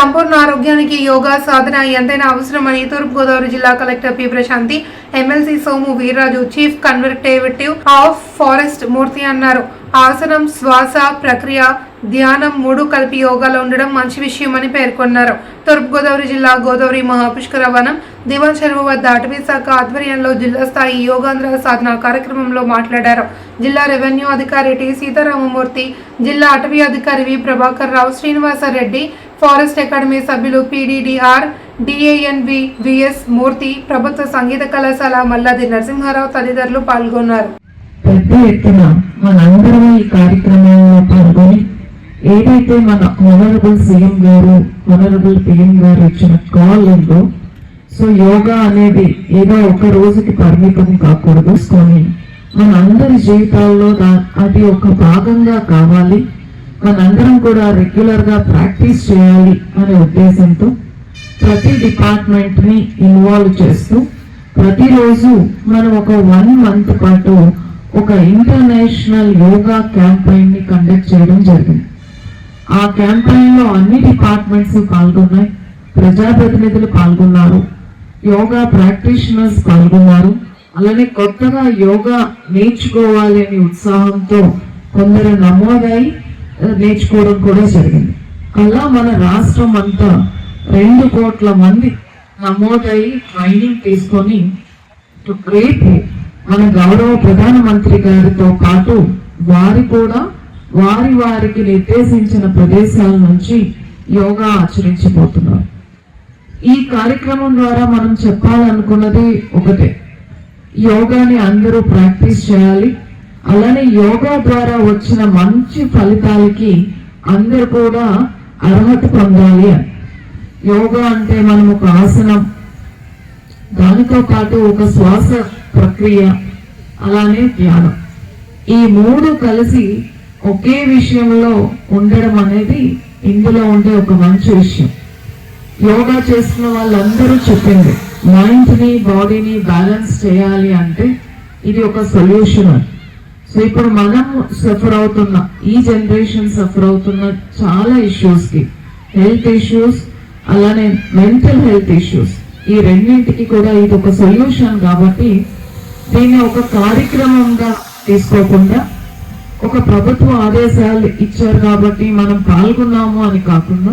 సంపూర్ణ ఆరోగ్యానికి యోగా సాధన ఎంతైనా అవసరమని తూర్పుగోదావరి జిల్లా collector P. Prashanti MLC Somu Veerraju chief conservator of forest Murthy అన్నారు. ఆసనం శ్వాస ప్రక్రియ ధ్యానం మూడు కలిపి యోగాలో ఉండడం మంచి విషయమని పేర్కొన్నారు. తూర్పుగోదావరి జిల్లా గోదావరి మహాపుష్కర వనం దివాన్ చెరువు వద్ద అటవీ శాఖ ఆధ్వర్యంలో జిల్లా స్థాయి యోగాంధ్ర సాధన కార్యక్రమంలో మాట్లాడారు. జిల్లా రెవెన్యూ అధికారి టి. సీతారామమూర్తి జిల్లా అటవీ అధికారి V. Prabhakar Rao Srinivasa Reddy forest academy సభ్యులు పీడీడీఆర్ డిఏఎన్వి విఎస్ మూర్తి ప్రభుత్వ సంగీత కళాశాల మల్లాది నరసింహారావు తదితరులు పాల్గొన్నారు. పెద్ద ఎత్తున మనందరం ఈ కార్యక్రమంలో పాల్గొని ఏదైతే మన ఆనరబుల్ సీఎం గారు ఆనరబుల్ పిఎం గారు ఇచ్చిన కాల్ ఉందో సో యోగా అనేది ఏదో ఒక రోజుకి పరిమితం కాకూడదు. కొని మన అందరి జీవితాల్లో దా- అది ఒక భాగంగా కావాలి. మనందరం కూడా రెగ్యులర్గా ప్రాక్టీస్ చేయాలి అనే ఉద్దేశంతో ప్రతి డిపార్ట్మెంట్ని ఇన్వాల్వ్ చేస్తూ ప్రతిరోజు మనం ఒక వన్ మంత్ పాటు ఒక ఇంటర్నేషనల్ యోగా క్యాంపెయిన్ని కండక్ట్ చేయడం జరిగింది. ఆ క్యాంపెయిన్లో అన్ని డిపార్ట్మెంట్స్ పాల్గొన్నాయి. ప్రజాప్రతినిధులు పాల్గొన్నారు. యోగా ప్రాక్టీషనర్స్ పాల్గొన్నారు. అలానే కొత్తగా యోగా నేర్చుకోవాలి అనే ఉత్సాహంతో కొందరు నమోదై నేర్చుకోవడం కూడా జరిగింది. అలా మన రాష్ట్రం అంతా రెండు కోట్ల మంది నమోదయ్యి ట్రైనింగ్ తీసుకొని రేపు మన గౌరవ ప్రధానమంత్రి గారితో పాటు వారి కూడా వారి వారికి నిర్దేశించిన ప్రదేశాల నుంచి యోగా ఆచరించబోతున్నారు. ఈ కార్యక్రమం ద్వారా మనం చెప్పాలనుకున్నది ఒకటే. యోగాని అందరూ ప్రాక్టీస్ చేయాలి. అలానే యోగా ద్వారా వచ్చిన మంచి ఫలితాలకి అందరు కూడా అర్హత పొందాలి అని. యోగా అంటే మనం ఒక ఆసనం దానితో పాటు ఒక శ్వాస ప్రక్రియ అలానే ధ్యానం. ఈ మూడు కలిసి ఒకే విషయంలో ఉండడం అనేది ఇందులో ఉండే ఒక మంచి విషయం. యోగా చేస్తున్న వాళ్ళందరూ చెప్పింది మైండ్ని బాడీని బ్యాలెన్స్ చేయాలి అంటే ఇది ఒక సొల్యూషన్ అని. సో ఇప్పుడు మనం సఫర్ అవుతున్న ఈ జనరేషన్ సఫర్ అవుతున్న చాలా ఇష్యూస్కి. హెల్త్ ఇష్యూస్ అలానే మెంటల్ హెల్త్ ఇష్యూస్ ఈ రెండింటికి కూడా ఇది ఒక సొల్యూషన్ కాబట్టి దీన్ని ఒక కార్యక్రమంగా తీసుకోకుండా ఒక ప్రభుత్వ ఆదేశాలు ఇచ్చారు కాబట్టి మనం పాల్గొన్నాము అని కాకుండా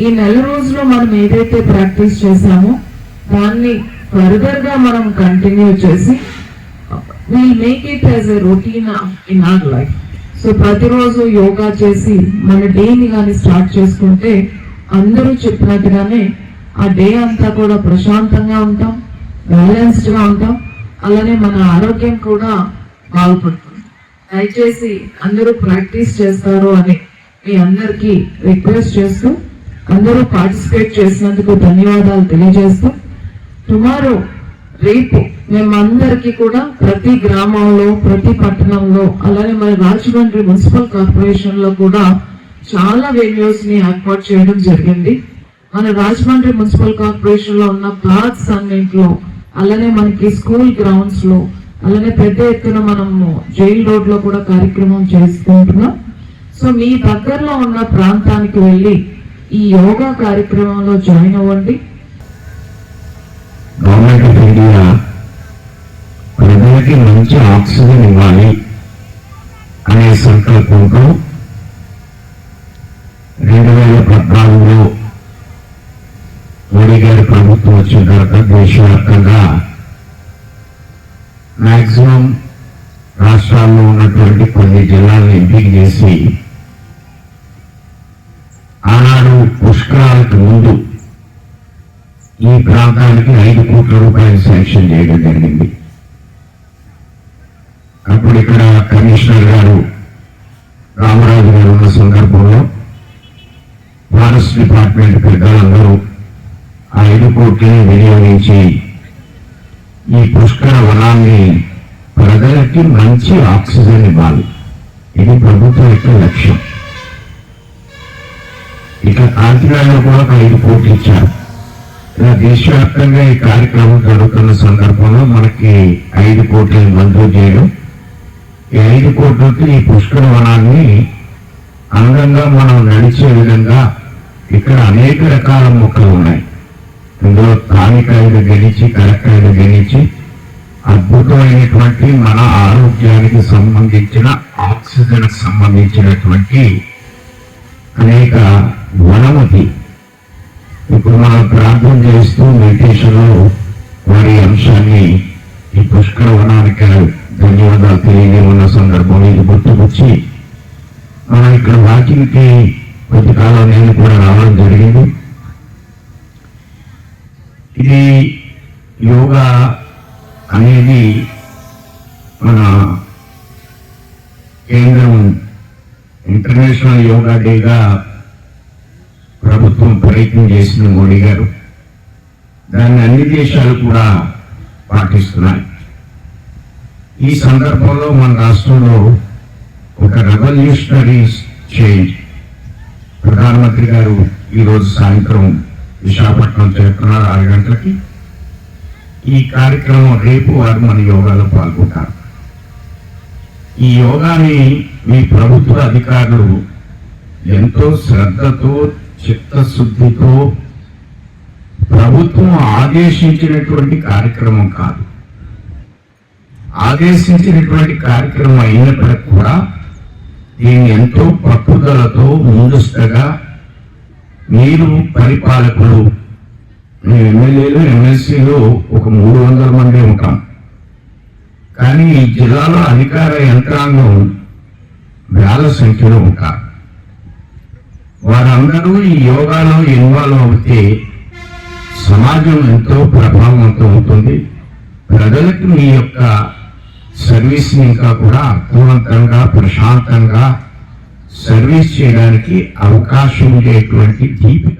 ఈ నెల రోజులు మనం ఏదైతే ప్రాక్టీస్ చేశామో దాన్ని ఫర్దర్గా మనం కంటిన్యూ చేసి will make it as a routine in our life so ప్రతిరోజు యోగా చేసి మన డేని కానీ స్టార్ట్ చేసుకుంటే అందరూ చెప్పినట్టుగానే ఆ డే అంతా కూడా ప్రశాంతంగా ఉంటాం బ్యాలెన్స్డ్గా ఉంటాం. అలానే మన ఆరోగ్యం కూడా బాగుపడుతుంది. దయచేసి అందరూ ప్రాక్టీస్ చేస్తారు అని మీ అందరికీ రిక్వెస్ట్ చేస్తూ అందరూ పార్టిసిపేట్ చేసినందుకు ధన్యవాదాలు తెలియజేస్తూ టుమారో రేపు మేమందరికీ కూడా ప్రతి గ్రామంలో ప్రతి పట్టణంలో అలానే మన రాజమండ్రి మున్సిపల్ కార్పొరేషన్లో కూడా చాలా వెన్యూస్ని ఏర్పాటు చేయడం జరిగింది. మన రాజమండ్రి మున్సిపల్ కార్పొరేషన్లో ఉన్న ప్లాట్స్ అన్నింటిలో అలానే మనకి స్కూల్ గ్రౌండ్స్లో అలానే పెద్ద ఎత్తున మనము జైల్ రోడ్లో కూడా కార్యక్రమం చేసుకుంటున్నాం సో మీ దగ్గరలో ఉన్న ప్రాంతానికి వెళ్ళి ఈ యోగా కార్యక్రమంలో జాయిన్ అవ్వండి. గవర్నమెంట్ ఆఫ్ ప్రజలకి మంచి ఆక్సిజన్ ఇవ్వాలి అనే సంకల్పంతో రెండు వేల పద్నాలుగులో మోడీ గారి ప్రభుత్వం వచ్చిన తర్వాత దేశవ్యాప్తంగా మ్యాక్సిమం రాష్ట్రాల్లో ఉన్నటువంటి కొన్ని జిల్లాలను ఎంపిక చేసి ఆనాడు పుష్కరాలకు ముందు ఈ ప్రాంతానికి ఐదు కోట్ల రూపాయలు శాంక్షన్ చేయడం జరిగింది. అప్పుడు ఇక్కడ కమిషనర్ గారు రామరాజు గారు ఉన్న సందర్భంలో ఫారెస్ట్ డిపార్ట్మెంట్ పెద్దలందరూ ఆ ఐదు కోట్లని వినియోగించి ఈ పుష్కర వనాన్ని ప్రజలకి మంచి ఆక్సిజన్ ఇవ్వాలి. ఇది ప్రభుత్వం యొక్క లక్ష్యం. ఇక కాకినాడలో కూడా ఒక ఐదు కోట్లు ఇచ్చారు. దేశవ్యాప్తంగా ఈ కార్యక్రమం జరుగుతున్న సందర్భంలో మనకి ఐదు కోట్లను మంజూరు చేయడం. ఈ ఐదు కోట్లతో ఈ పుష్కర వనాన్ని అందంగా మనం నడిచే విధంగా ఇక్కడ అనేక రకాల మొక్కలు ఉన్నాయి. ఇందులో తానికాయలు గెలిచి కలకాయలు గెలిచి అద్భుతమైనటువంటి మన ఆరోగ్యానికి సంబంధించిన ఆక్సిజన్ సంబంధించినటువంటి అనేక వనమతి ప్రార్థన మెడిటేషన్లో వారి అంశాన్ని ఈ పుష్కర వనానికి ధన్యవాదాలు తెలియజేయమన్న సందర్భంలో ఇది గుర్తుకొచ్చి మనం ఇక్కడ వాకింగ్కి కొంతకాలం కొద్ది నేను కూడా రావడం జరిగింది. ఇది యోగా అనేది మన కేంద్రం ఇంటర్నేషనల్ యోగా డేగా ప్రభుత్వం ప్రయత్నం చేసిన మోడీ గారు. దాన్ని అన్ని దేశాలు కూడా పాటిస్తున్నాయి. ఈ సందర్భంలో మన రాష్ట్రంలో ఒక రెవల్యూషనరీ చేంజ్ ప్రధానమంత్రి గారు ఈరోజు సాయంత్రం విశాఖపట్నం చేరుతున్నారు ఆరు గంటలకి. ఈ కార్యక్రమం రేపు వారు మన యోగాలో పాల్గొంటారు. ఈ యోగాని మీ ప్రభుత్వ అధికారులు ఎంతో శ్రద్ధతో చిత్తశుద్ధితో ప్రభుత్వం ఆదేశించినటువంటి కార్యక్రమం కాదు. ఆదేశించినటువంటి కార్యక్రమం అయినప్పటికీ కూడా దీన్ని ఎంతో పట్టుదలతో ముందస్తుగా మీరు పరిపాలకులు మీ ఎమ్మెల్యేలు ఎమ్మెల్సీలు ఒక మూడు వందల మంది ఉంటాం. కానీ ఈ జిల్లాలో అధికార యంత్రాంగం వేల సంఖ్యలో ఉంటారు. వారందరూ ఈ యోగాలో ఇన్వాల్వ్ అవుతే సమాజం ఎంతో ప్రభావవంతం అవుతుంది. ప్రజలకు మీ యొక్క సర్వీస్ని ఇంకా కూడా అర్థవంతంగా ప్రశాంతంగా సర్వీస్ చేయడానికి అవకాశం ఉండేటువంటి దీపిక.